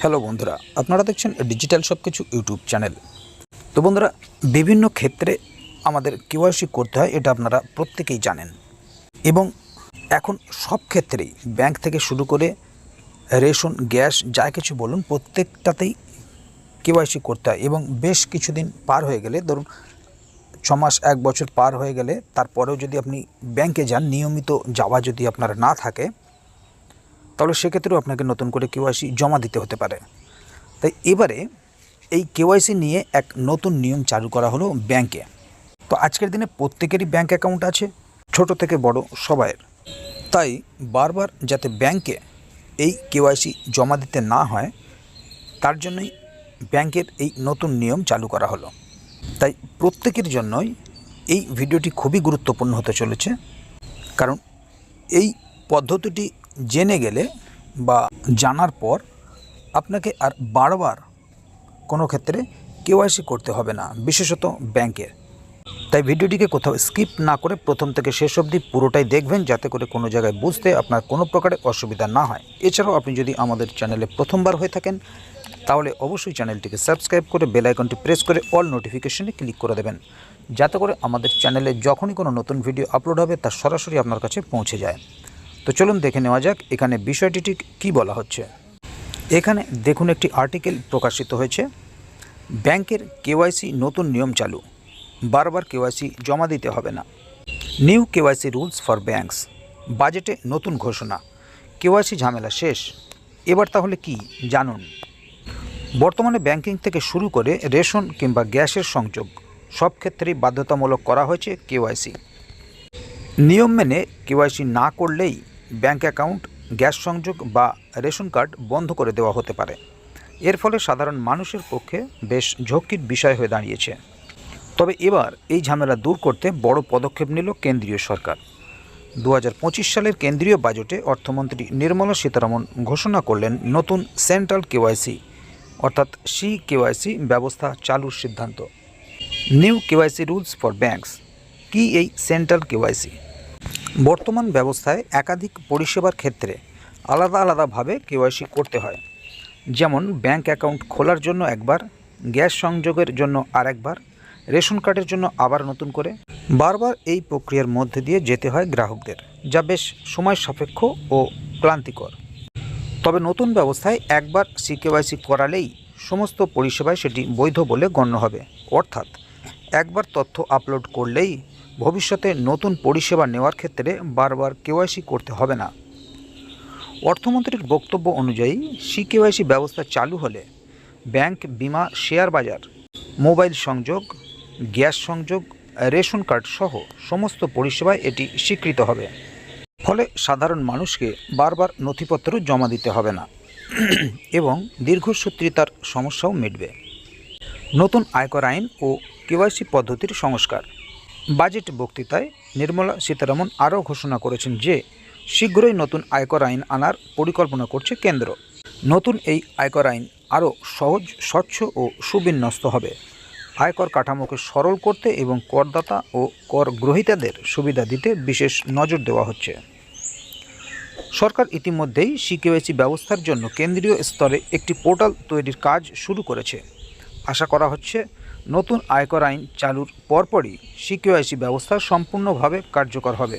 Hello বন্ধুরা, আপনারা দেখছেন ডিজিটাল সব কিছু ইউটিউব চ্যানেল। তো বন্ধুরা, বিভিন্ন ক্ষেত্রে আমাদের কেওয়াইসি করতে হয়, এটা আপনারা প্রত্যেকেই জানেন। এবং এখন সব ক্ষেত্রেই ব্যাংক থেকে শুরু করে রেশন, গ্যাস, যা কিছু বলুন, প্রত্যেকটাতেই কেওয়াইসি করতে হয়। এবং বেশ কিছুদিন পার হয়ে গেলে, ধরুন ছ মাস এক বছর পার হয়ে গেলে, তারপরেও যদি আপনি ব্যাংকে যান, নিয়মিত যাওয়া যদি আপনার না থাকে তাহলে সেক্ষেত্রেও আপনাকে নতুন করে কেওয়াইসি জমা দিতে হতে পারে। তাই এবারে এই কেওয়াইসি নিয়ে এক নতুন নিয়ম চালু করা হলো ব্যাংকে। তো আজকের দিনে প্রত্যেকেরই ব্যাংক অ্যাকাউন্ট আছে, ছোট থেকে বড় সবাইয়ের। তাই বারবার যাতে ব্যাংকে এই কেওয়াইসি জমা দিতে না হয়, তার জন্যই ব্যাংকের এই নতুন নিয়ম চালু করা হলো। তাই প্রত্যেকের জন্যই এই ভিডিওটি খুবই গুরুত্বপূর্ণ হতে চলেছে। কারণ এই পদ্ধতিটি জেনে গেলে বা জানার পর আপনাকে আর বারবার কোনো ক্ষেত্রে কেওয়াইসি করতে হবে না, বিশেষত ব্যাংকের। তাই ভিডিওটিকে কোথাও স্কিপ না করে প্রথম থেকে শেষ অবধি পুরোটাই দেখবেন, যাতে করে কোনো জায়গায় বুঝতে আপনার কোনো প্রকারের অসুবিধা না হয়। এছাড়াও আপনি যদি আমাদের চ্যানেলে প্রথমবার হয়ে থাকেন, তাহলে অবশ্যই চ্যানেলটিকে সাবস্ক্রাইব করে বেল আইকনটি প্রেস করে অল নোটিফিকেশনে ক্লিক করে দেবেন, যাতে করে আমাদের চ্যানেলে যখনই কোনো নতুন ভিডিও আপলোড হবে, তা সরাসরি আপনার কাছে পৌঁছে যায়। তো চলুন দেখে নেওয়া যাক এখানে বিষয়টি ঠিক কী বলা হচ্ছে। এখানে দেখুন একটি আর্টিকেল প্রকাশিত হয়েছে। ব্যাংকের কেওয়াইসি নতুন নিয়ম চালু। বারবার কেওয়াইসি জমা দিতে হবে না। New KYC rules for banks. বাজেটে নতুন ঘোষণা। কেওয়াইসি ঝামেলা শেষ। এবার তাহলে কি জানুন? বর্তমানে ব্যাংকিং থেকে শুরু করে রেশন কিংবা গ্যাসের সংযোগ, সব ক্ষেত্রেই বাধ্যতামূলক করা হয়েছে কেওয়াইসি। নিয়ম মেনে কেওয়াইসি না করলেই ব্যাংক অ্যাকাউন্ট, গ্যাস সংযোগ বা রেশন কার্ড বন্ধ করে দেওয়া হতে পারে। এর ফলে সাধারণ মানুষের পক্ষে বেশ ঝক্কির বিষয় হয়ে দাঁড়িয়েছে। তবে এবার এই ঝামেলা দূর করতে বড় পদক্ষেপ নিল কেন্দ্রীয় সরকার। দু হাজার পঁচিশ সালের কেন্দ্রীয় বাজেটে অর্থমন্ত্রী নির্মলা সীতারামন ঘোষণা করলেন নতুন সেন্ট্রাল কেওয়াইসি, অর্থাৎ সি কেওয়াইসি ব্যবস্থা চালুর সিদ্ধান্ত। New KYC rules for banks, কি এই সেন্ট্রাল কেওয়াইসি? বর্তমান ব্যবস্থায় একাধিক পরিষেবার ক্ষেত্রে আলাদা আলাদাভাবে কেওয়াইসি করতে হয়। যেমন ব্যাংক অ্যাকাউন্ট খোলার জন্য একবার, গ্যাস সংযোগের জন্য আরেকবার, রেশন কার্ডের জন্য আবার নতুন করে। বারবার এই প্রক্রিয়ার মধ্যে দিয়ে যেতে হয় গ্রাহকদের, যা বেশ সময় সাপেক্ষ ও ক্লান্তিকর। তবে নতুন ব্যবস্থায় একবার সিকেওয়াইসি করালেই সমস্ত পরিষেবায় সেটি বৈধ বলে গণ্য হবে। অর্থাৎ একবার তথ্য আপলোড করলেই ভবিষ্যতে নতুন পরিষেবা নেওয়ার ক্ষেত্রে বারবার কেওয়াইসি করতে হবে না। অর্থমন্ত্রীর বক্তব্য অনুযায়ী সিকেওয়াইসি ব্যবস্থা চালু হলে ব্যাংক বিমা, শেয়ার বাজার, মোবাইল সংযোগ, গ্যাস সংযোগ, রেশন কার্ড সহ সমস্ত পরিষেবায় এটি স্বীকৃত হবে। ফলে সাধারণ মানুষকে বারবার নথিপত্র জমা দিতে হবে না। এবং দীর্ঘসূত্রিতার সমস্যাও মিটবে। নতুন আয়কর আইন ও কেওয়াইসি পদ্ধতির সংস্কার। বাজেট বক্তৃতায় নির্মলা সীতারামন আরও ঘোষণা করেছেন যে, শীঘ্রই নতুন আয়কর আইন আনার পরিকল্পনা করছে কেন্দ্র। নতুন এই আয়কর আইন আরও সহজ, স্বচ্ছ ও সুবিন্যস্ত হবে। আয়কর কাঠামোকে সরল করতে এবং করদাতা ও কর গ্রহীতাদের সুবিধা দিতে বিশেষ নজর দেওয়া হচ্ছে। সরকার ইতিমধ্যেই সিকেওয়াইসি ব্যবস্থার জন্য কেন্দ্রীয় স্তরে একটি পোর্টাল তৈরির কাজ শুরু করেছে। আশা করা হচ্ছে নতুন আয়কর আইন চালুর পরপরই সিকেওয়াইসি ব্যবস্থা সম্পূর্ণভাবে কার্যকর হবে।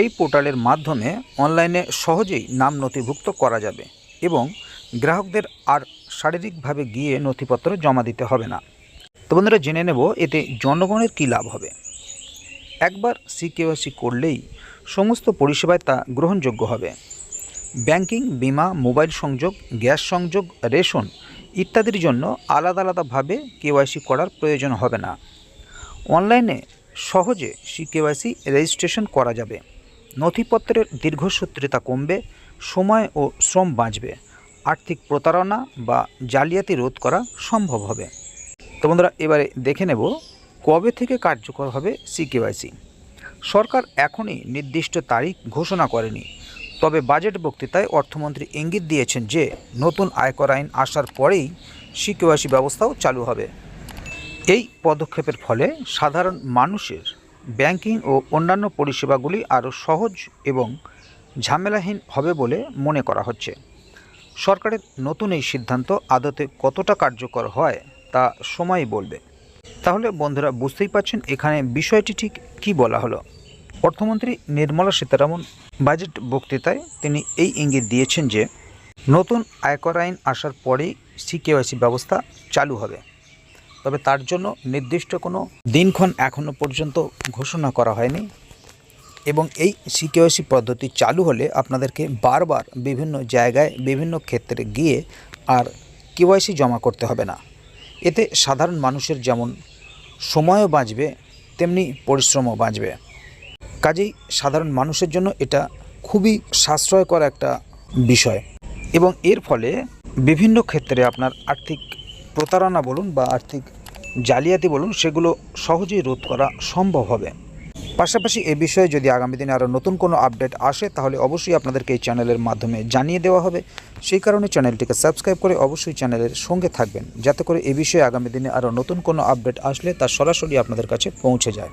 এই পোর্টালের মাধ্যমে অনলাইনে সহজেই নাম নথিভুক্ত করা যাবে এবং গ্রাহকদের আর শারীরিকভাবে গিয়ে নথিপত্র জমা দিতে হবে না। তো বন্ধুরা, জেনে নেব এতে জনগণের কী লাভ হবে। একবার সিকেওয়াইসি করলেই সমস্ত পরিষেবায় তা গ্রহণযোগ্য হবে। ব্যাংকিং, বিমা, মোবাইল সংযোগ, গ্যাস সংযোগ, রেশন ইত্যাদির জন্য আলাদা আলাদাভাবে কেওয়াইসি করার প্রয়োজন হবে না। অনলাইনে সহজে সি কেওয়াইসি রেজিস্ট্রেশন করা যাবে। নথিপত্রের দীর্ঘসূত্রিতা কমবে, সময় ও শ্রম বাঁচবে, আর্থিক প্রতারণা বা জালিয়াতি রোধ করা সম্ভব হবে। তো বন্ধুরা, এবারে দেখে নেব কবে থেকে কার্যকর হবে সি কেওয়াইসি সরকার এখনই নির্দিষ্ট তারিখ ঘোষণা করেনি। তবে বাজেট বক্তৃতায় অর্থমন্ত্রী ইঙ্গিত দিয়েছেন যে, নতুন আয়কর আইন আসার পরেই সি কেওয়াইসি ব্যবস্থাও চালু হবে। এই পদক্ষেপের ফলে সাধারণ মানুষের ব্যাংকিং ও অন্যান্য পরিষেবাগুলি আরও সহজ এবং ঝামেলাহীন হবে বলে মনে করা হচ্ছে। সরকারের নতুন এই সিদ্ধান্ত আদতে কতটা কার্যকর হয় তা সময় বলবে। তাহলে বন্ধুরা বুঝতেই পারছেন এখানে বিষয়টি ঠিক কী বলা হলো। অর্থমন্ত্রী নির্মলা সীতারামন বাজেট বক্তৃতায় তিনি এই ইঙ্গিত দিয়েছেন যে, নতুন আয়কর আইন আসার পরেই সিকেওয়াইসি ব্যবস্থা চালু হবে। তবে তার জন্য নির্দিষ্ট কোনো দিনক্ষণ এখনও পর্যন্ত ঘোষণা করা হয়নি এবং এই সিকেওয়াইসি পদ্ধতি চালু হলে আপনাদেরকে বারবার বিভিন্ন জায়গায় বিভিন্ন ক্ষেত্রে গিয়ে আর কেওয়াইসি জমা করতে হবে না। এতে সাধারণ মানুষের যেমন সময়ও বাঁচবে, তেমনি পরিশ্রমও বাঁচবে। কাজেই সাধারণ মানুষের জন্য এটা খুবই সাশ্রয়কর একটা বিষয়। এবং এর ফলে বিভিন্ন ক্ষেত্রে আপনার আর্থিক প্রতারণা বলুন বা আর্থিক জালিয়াতি বলুন, সেগুলো সহজেই রোধ করা সম্ভব হবে। পাশাপাশি এ বিষয়ে যদি আগামী দিনে আরও নতুন কোনো আপডেট আসে, তাহলে অবশ্যই আপনাদেরকে এই চ্যানেলের মাধ্যমে জানিয়ে দেওয়া হবে। সেই কারণে চ্যানেলটিকে সাবস্ক্রাইব করে অবশ্যই চ্যানেলের সঙ্গে থাকবেন, যাতে করে এ বিষয়ে আগামী দিনে আরও নতুন কোনো আপডেট আসলে তা সরাসরি আপনাদের কাছে পৌঁছে যায়।